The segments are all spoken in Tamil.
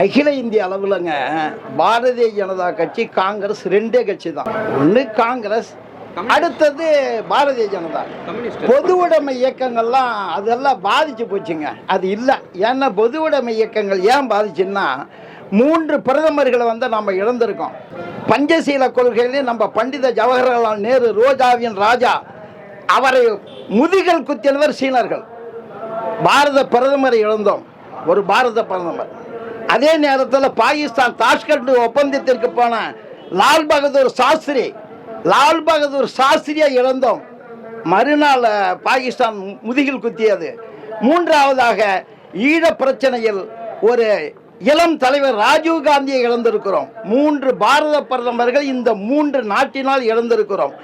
அகில இந்திய அளவுலங்க பாரதிய ஜனதா கட்சி காங்கிரஸ் ரெண்டே கட்சி தான். ஒன்று காங்கிரஸ் அடுத்தது பாரதிய ஜனதா. பொது உடைமை இயக்கங்கள்லாம் அதெல்லாம் பாதிச்சு போச்சுங்க. அது இல்லை. ஏன்னா பொது உடைமை இயக்கங்கள் ஏன் பாதிச்சுன்னா மூன்று பிரதமர்களை வந்து நம்ம இழந்திருக்கோம். பஞ்சசீல கொள்கையிலே நம்ம பண்டித ஜவஹர்லால் நேரு ரோஜாவின் ராஜா அவரை முதுகல் குத்தியவர் சீனர்கள். பாரத பிரதமரை இழந்தோம். ஒரு பாரத பிரதமர். அதே நேரத்தில் பாகிஸ்தான் தாஷ்கண்ட் ஒப்பந்தத்திற்கு போன லால் பகதூர் சாஸ்திரி லால் பகதூர் சாஸ்திரியை இழந்தோம். மறுநாள் பாகிஸ்தான் முதுகில் குத்தியது. மூன்றாவதாக ஈழ பிரச்சனையில் ஒரு இளம் தலைவர் ராஜீவ் காந்தியை இழந்திருக்கிறோம். மூன்று பாரத பிரதமர்கள் இந்த மூன்று நாட்டினால் இழந்திருக்கிறோம்.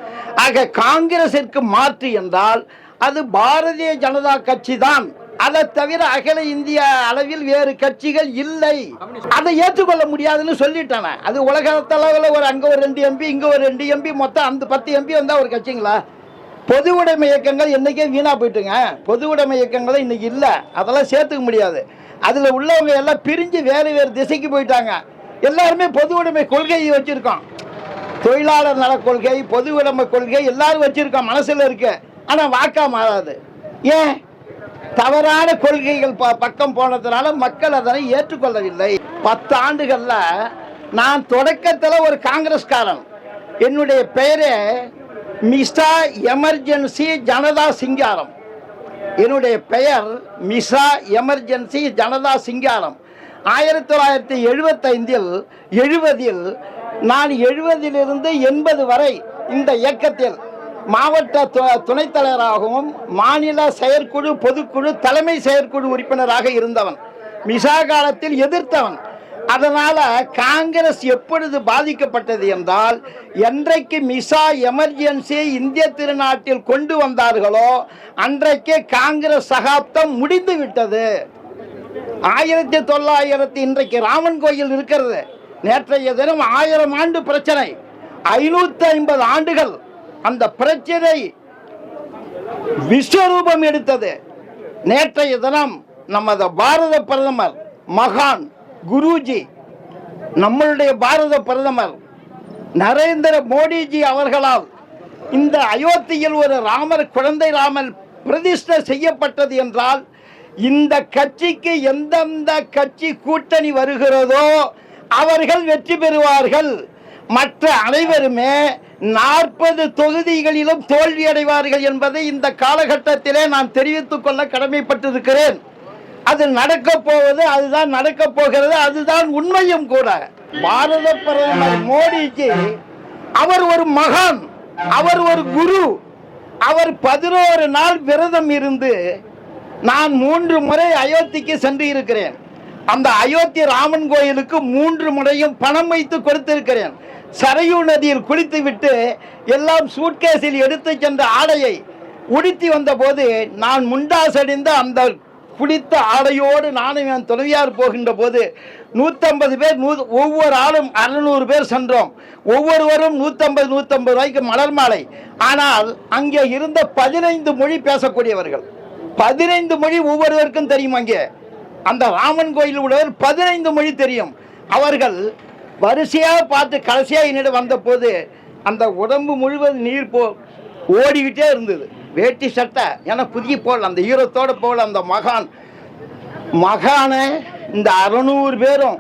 ஆக காங்கிரசிற்கு மாற்று என்றால் அது பாரதிய ஜனதா கட்சி தான் அதை தவிர அகில இந்திய அளவில் வேறு கட்சிகள் இல்லை. அதை ஏற்றுக்கொள்ள முடியாதுன்னு சொல்லிட்டானே அது உலக அளவில் ஒரு அங்க ஒரு ரெண்டு எம்பி இங்க ஒரு ரெண்டு எம்பி மொத்தம் அந்த பத்து எம்பி வந்தா ஒரு கட்சிங்களா? பொது உடைமை இயக்கங்கள் என்னைக்கே வீணா போயிட்டுங்க. பொது உடைமை இயக்கங்கள் இன்னைக்கு இல்லை. அதெல்லாம் சேர்த்துக்க முடியாது. அதில் உள்ளவங்க எல்லாம் பிரிஞ்சு வேறு வேறு திசைக்கு போயிட்டாங்க. எல்லாருமே பொது உடைமை கொள்கையை வச்சிருக்கோம். தொழிலாளர் நல கொள்கை பொது உடைமை கொள்கை எல்லாரும் வச்சிருக்கோம். மனசுல இருக்கு. ஆனா வாக்கா மாறாது. ஏன்? தவறான கொள்கைகள் ப- பக்கம் போனதுனால மக்கள் அதனை ஏற்றுக்கொள்ளவில்லை. பத்து ஆண்டுகள்ல நான் தொடக்கத்தில் ஒரு காங்கிரஸ்காரன். என்னுடைய பெயரே மிஸ்டா எமர்ஜென்சி ஜனதா சிங்காரம். என்னுடைய பெயர் மிசா எமர்ஜென்சி ஜனதா சிங்காரம். ஆயிரத்தி தொள்ளாயிரத்தி எழுபத்தைந்தில் எழுபதில் நான் எழுபதிலிருந்து எண்பது வரை இந்த இயக்கத்தில் மாவட்ட துணைத் தலைவராகவும் மாநில செயற்குழு பொதுக்குழு தலைமை செயற்குழு உறுப்பினராக இருந்தவன். மிசா காலத்தில் எதிர்த்தவன். அதனால் காங்கிரஸ் எப்பொழுது பாதிக்கப்பட்டது என்றால் என்றைக்கு மிசா எமர்ஜென்சி இந்திய திருநாட்டில் கொண்டு வந்தார்களோ அன்றைக்கே காங்கிரஸ் சகாப்தம் முடிந்து விட்டது. ஆயிரத்தி தொள்ளாயிரத்தி இன்றைக்கு ராமன் கோயில் இருக்கிறது. நேற்றைய தினம் ஆயிரம் ஆண்டு பிரச்சனை. ஐநூற்றி ஐம்பது ஆண்டுகள் அந்த பிரச்சனை விஸ்வரூபம் எடுத்தது. நேற்றைய தினம் நமது பாரத பிரதமர் மகான் குருஜி நம்மளுடைய பாரத பிரதமர் நரேந்திர மோடிஜி அவர்களால் இந்த அயோத்தியில் ஒரு ராமர் குழந்தை ராமர் பிரதிஷ்டை செய்யப்பட்டது என்றால் இந்த கட்சிக்கு எந்தெந்த கட்சி கூட்டணி வருகிறதோ அவர்கள் வெற்றி பெறுவார்கள். மற்ற அனைவருமே நாற்பது தொகுதிகளிலும் தோல்வி அடைவார்கள் என்பதை இந்த காலகட்டத்திலே நான் தெரிவித்துக் கொள்ள கடமைப்பட்டிருக்கிறேன். அது நடக்க போவது அதுதான் நடக்க போகிறது அதுதான் உண்மையும் கூட. பாரத பிரதமர் மோடிஜி அவர் ஒரு மகான் அவர் ஒரு குரு அவர் பதினோரு நாள் விரதம் இருந்து நான் மூன்று முறை அயோத்திக்கு சென்று இருக்கிறேன். அந்த அயோத்தி ராமன் கோயிலுக்கு மூன்று முறையும் பணம் வைத்து கொடுத்திருக்கிறேன். சரையூ நதியில் குளித்து விட்டு எல்லாம் சூட்கேஸில் எடுத்து சென்ற ஆடையை உடுத்தி வந்தபோது நான் முண்டாசடிந்த அந்த குளித்த ஆடையோடு நானும் என் துணைவியார் போகின்ற போது நூற்றம்பது பேர் நூ ஒவ்வொரு ஆளும் அறுநூறு பேர் சென்றோம். ஒவ்வொருவரும் நூற்றம்பது நூற்றம்பது ரூபாய்க்கு மலர் மாலை. ஆனால் அங்கே இருந்த பதினைந்து மொழி பேசக்கூடியவர்கள். பதினைந்து மொழி ஒவ்வொருவருக்கும் தெரியும் அங்கே. அந்த ராமன் கோயில் உள்ளவர் பதினைந்து மொழி தெரியும். அவர்கள் வரிசையாக பார்த்து கடைசியாக என்னிடம் வந்தபோது அந்த உடம்பு முழுவதும் நீர் போ ஓடிக்கிட்டே இருந்தது. வேட்டி சட்டை ஏன்னா புதிய போல் அந்த ஈரத்தோட போல் அந்த மகான். மகானை இந்த அறுநூறு பேரும்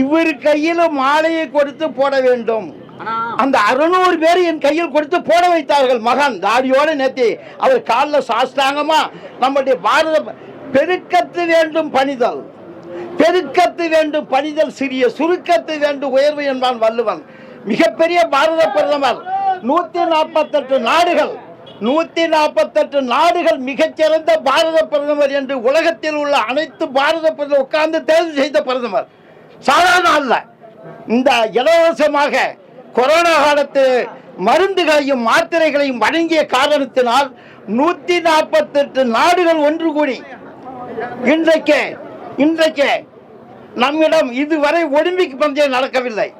இவர் கையில் மாலையை கொடுத்து போட வேண்டும். அந்த அறுநூறு பேர் என் கையில் கொடுத்து போட வைத்தார்கள். மகான் தாடியோட நேத்தி அவர் காலில் சாஸ்தாங்கமா நம்முடைய பாரத பெருக்கத்து வேண்டும் பணிதல். பெருக்கத்து வேண்டும் பணிதல் சிறிய சுருக்கத்து வேண்டும் உயர்வு என்பான் வள்ளுவன். மிகப்பெரிய பாரத பிரதமர். நூத்தி நாற்பத்தெட்டு நாடுகள். நூத்தி நாற்பத்தெட்டு நாடுகள் மிகச்சிறந்த பாரத பிரதமர் என்று உலகத்தில் உள்ள அனைத்து பாரத பிரதமர் உட்கார்ந்து தேர்வு செய்த பிரதமர். சாதாரண அல்ல. இந்த இலவசமாக கொரோனா காலத்து மருந்துகளையும் மாத்திரைகளையும் வழங்கிய காரணத்தினால் நூத்தி நாற்பத்தெட்டு நாடுகள் ஒன்று கூடி இன்றைக்கு இன்றைக்கு நம்மிடம் இதுவரை ஒலிம்பிக் பந்தயம் நடக்கவில்லை.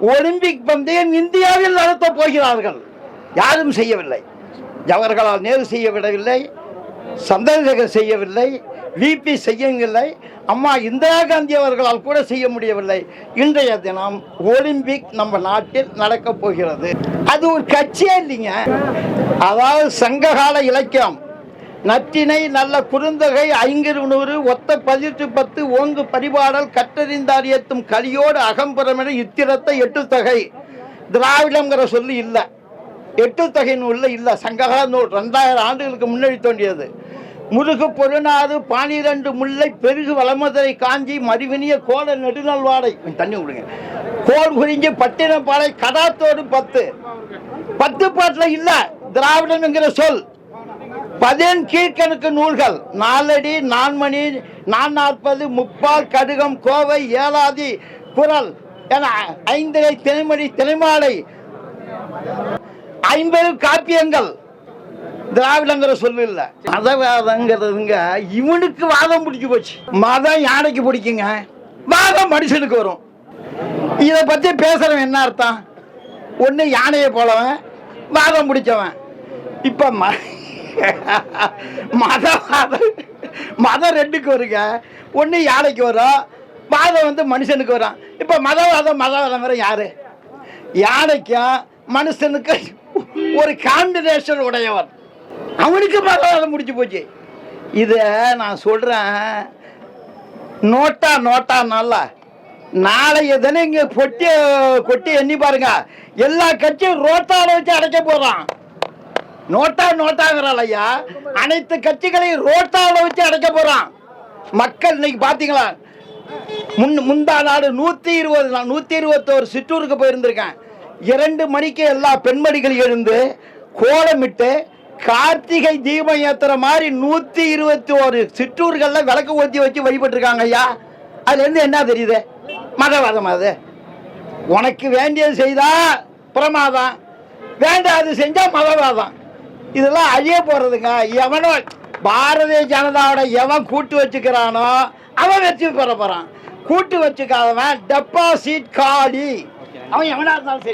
ஒலிம்பிக் பந்தயம் இந்தியாவில் நடத்தப் போகிறார்கள். யாரும் செய்யவில்லை. ஜவஹர்லால் நேரு செய்ய விடவில்லை. சந்திரசேகர் செய்யவில்லை. விபி செய்யவில்லை. அம்மா இந்திரா காந்தி அவர்களால் கூட செய்ய முடியவில்லை. இன்றைய தினம் ஒலிம்பிக் நம்ம நாட்டில் நடக்கப் போகிறது. அது ஒரு கட்சியே இல்லைங்க. அதாவது சங்ககால இலக்கியம். நற்றினை நல்ல குறுந்தகை ஐங்கிருநூறு ஒத்த பதிற்று பத்து ஓங்கு பரிபாடல் கற்றறிந்தார் ஏத்தும் கலியோடு அகம்புறமென இத்திரத்தை எட்டு திராவிடங்கிற சொல்லி இல்லை. எட்டு தொகை நூலில் இல்லை. சங்ககால நூல் ரெண்டாயிரம் ஆண்டுகளுக்கு முன்னாடி தோன்றியது. முருகு பொருநாறு பானிரண்டு முல்லை பெருகு வளமதுரை காஞ்சி மறுவினிய கோல நெடுநல்வாடை. கொஞ்சம் தண்ணி விடுங்க. கோல் குறிஞ்சி பட்டினப்பாடை கடாத்தோடு பத்து. பத்து பாட்டில் இல்லை. திராவிடனுங்கிற சொல். பதின் கீழ்கணக்கு நூல்கள். நாலடி நான்மணி நான் நாற்பது முப்பால் கடுகம் கோவை ஏலாதி குரல் என ஐந்தரை தினைமணி தினைமாலை. ஐம்பது காப்பியங்கள். திராவிடங்கிற சொல்லு இல்ல மதவாதங்கிறதுங்க இவனுக்கு வாதம் பிடிச்சி போச்சு. மதம் யானைக்கு பிடிக்குங்க? வாதம் மனுஷனுக்கு வரும். இதை பத்தி பேசுறவன் என்ன அர்த்தம்? ஒன்று யானையை போலவன் வாதம் பிடிச்சவன். இப்போ ம மதவாதம் மதம் ரெண்டுக்கு வருங்க. ஒன்று யானைக்கு வரும் வாதம் வந்து மனுஷனுக்கு வரும் இப்போ மதவாதம் மதவாதம் வர யாரு? யானைக்கும் மனுஷனுக்கு ஒரு காம்பினேஷன் உடையவர் அவனுக்கு மதவாதம் முடிச்சு போச்சு. இதை நான் சொல்கிறேன் நோட்டா நோட்டா நல்லா. நாளைய தினம் இங்கே கொட்டி கொட்டி எண்ணி பாருங்க. எல்லா கட்சியும் ரோட்டால வச்சு அடைக்க போகிறான் நோட்டா நோட்டாங்கிறாள் ஐயா. அனைத்து கட்சிகளையும் ரோட்டாவில் வச்சு அடைக்க போகிறான் மக்கள் இன்னைக்கு பார்த்தீங்களா முன் முந்தா நாடு நூற்றி இருபது நான் நூற்றி இருபத்தோரு சிற்றூருக்கு போயிருந்திருக்கேன். இரண்டு மணிக்கு எல்லா பெண்மணிகள் எழுந்து கோலமிட்டு கார்த்திகை தீபம் ஏத்துற மாதிரி நூற்றி இருபத்தி ஒரு சிற்றூர்களில் விளக்கு ஊற்றி வச்சு வழிபட்டுருக்காங்க ஐயா. அதுலேருந்து என்ன தெரியுது? மதவாதம் அது. உனக்கு வேண்டியது செய்தால் பிரமாதம். வேண்டாம் அது செஞ்சால் மதவாதம். இதெல்லாம் அழிய போறதுங்க. எவனோ பாரதிய ஜனதாவோட எவன் கூட்டு வச்சுக்கிறானோ அவன் வெற்றி பெற போறான். கூட்டு வச்சுக்காதவன் டெபாசிட் காலி. அவன் எவனா இருந்தாலும் சரி.